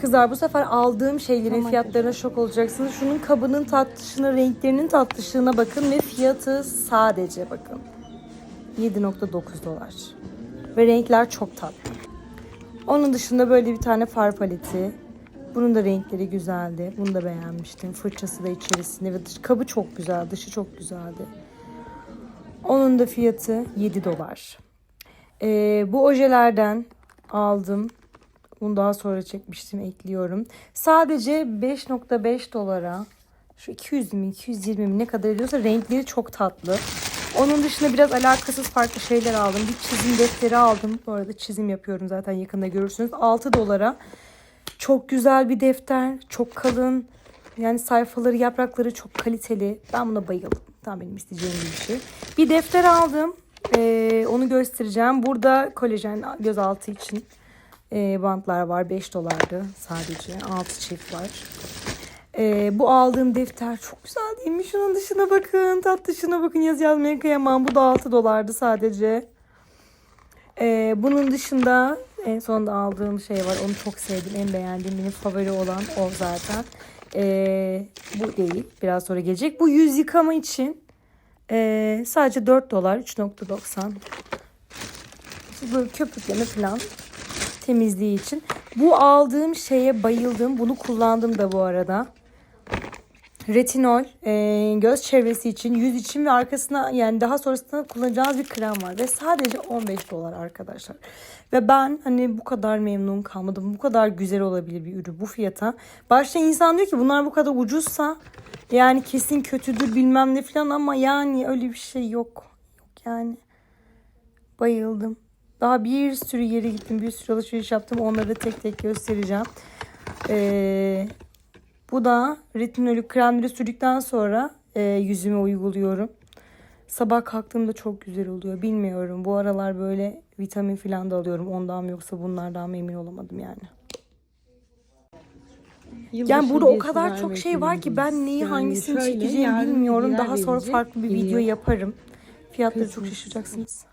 Kızlar bu sefer aldığım şeylerin fiyatlarına şok olacaksınız. Şunun kabının tatlışına, renklerinin tatlışlığına bakın ve fiyatı sadece bakın. 7.9 dolar. Ve renkler çok tatlı. Onun dışında böyle bir tane far paleti. Bunun da renkleri güzeldi. Bunu da beğenmiştim. Fırçası da içerisinde ve dış, kabı çok güzel, dışı çok güzeldi. Onun da fiyatı 7 dolar. Ee, bu ojelerden aldım. Bunu daha sonra çekmiştim, ekliyorum. Sadece 5.5 dolara şu 200 mi 220 mi ne kadar ediyorsa renkleri çok tatlı. Onun dışında biraz alakasız farklı şeyler aldım. Bir çizim defteri aldım. Bu arada çizim yapıyorum zaten yakında görürsünüz. 6 dolara. Çok güzel bir defter. Çok kalın. Yani sayfaları, yaprakları çok kaliteli. Ben buna bayıldım. Tam benim isteyeceğim bir şey. Bir defter aldım. Ee, onu göstereceğim. Burada kolajen gözaltı için e, bantlar var. 5 dolardı sadece. 6 çift var. Ee, bu aldığım defter çok güzel değil mi? Şunun dışına bakın. Tat dışına bakın. Yaz yazmaya kıyamam. Bu da 6 dolardı sadece. Ee, bunun dışında en sonunda aldığım şey var. Onu çok sevdim. En beğendiğim benim favori olan o zaten. Ee, bu değil. Biraz sonra gelecek. Bu yüz yıkama için ee, sadece 4 dolar. 3.90. Böyle köpükleme falan temizliği için. Bu aldığım şeye bayıldım. Bunu kullandım da bu arada. Retinol e, göz çevresi için, yüz için ve arkasına yani daha sonrasında kullanacağınız bir krem var. Ve sadece 15 dolar arkadaşlar. Ve ben hani bu kadar memnun kalmadım. Bu kadar güzel olabilir bir ürün bu fiyata. Başta insan diyor ki bunlar bu kadar ucuzsa yani kesin kötüdür bilmem ne falan ama yani öyle bir şey yok. Yok yani. Bayıldım. Daha bir sürü yere gittim. Bir sürü alışveriş yaptım. Onları da tek tek göstereceğim. Ee, bu da retinolü kremleri sürdükten sonra e, yüzüme uyguluyorum. Sabah kalktığımda çok güzel oluyor. Bilmiyorum. Bu aralar böyle vitamin falan da alıyorum. Ondan mı yoksa bunlardan mı emin olamadım yani. Yani burada o kadar çok şey var ki ben neyi hangisini çekeceğimi bilmiyorum. Daha sonra farklı bir video yaparım. Fiyatları çok şaşıracaksınız.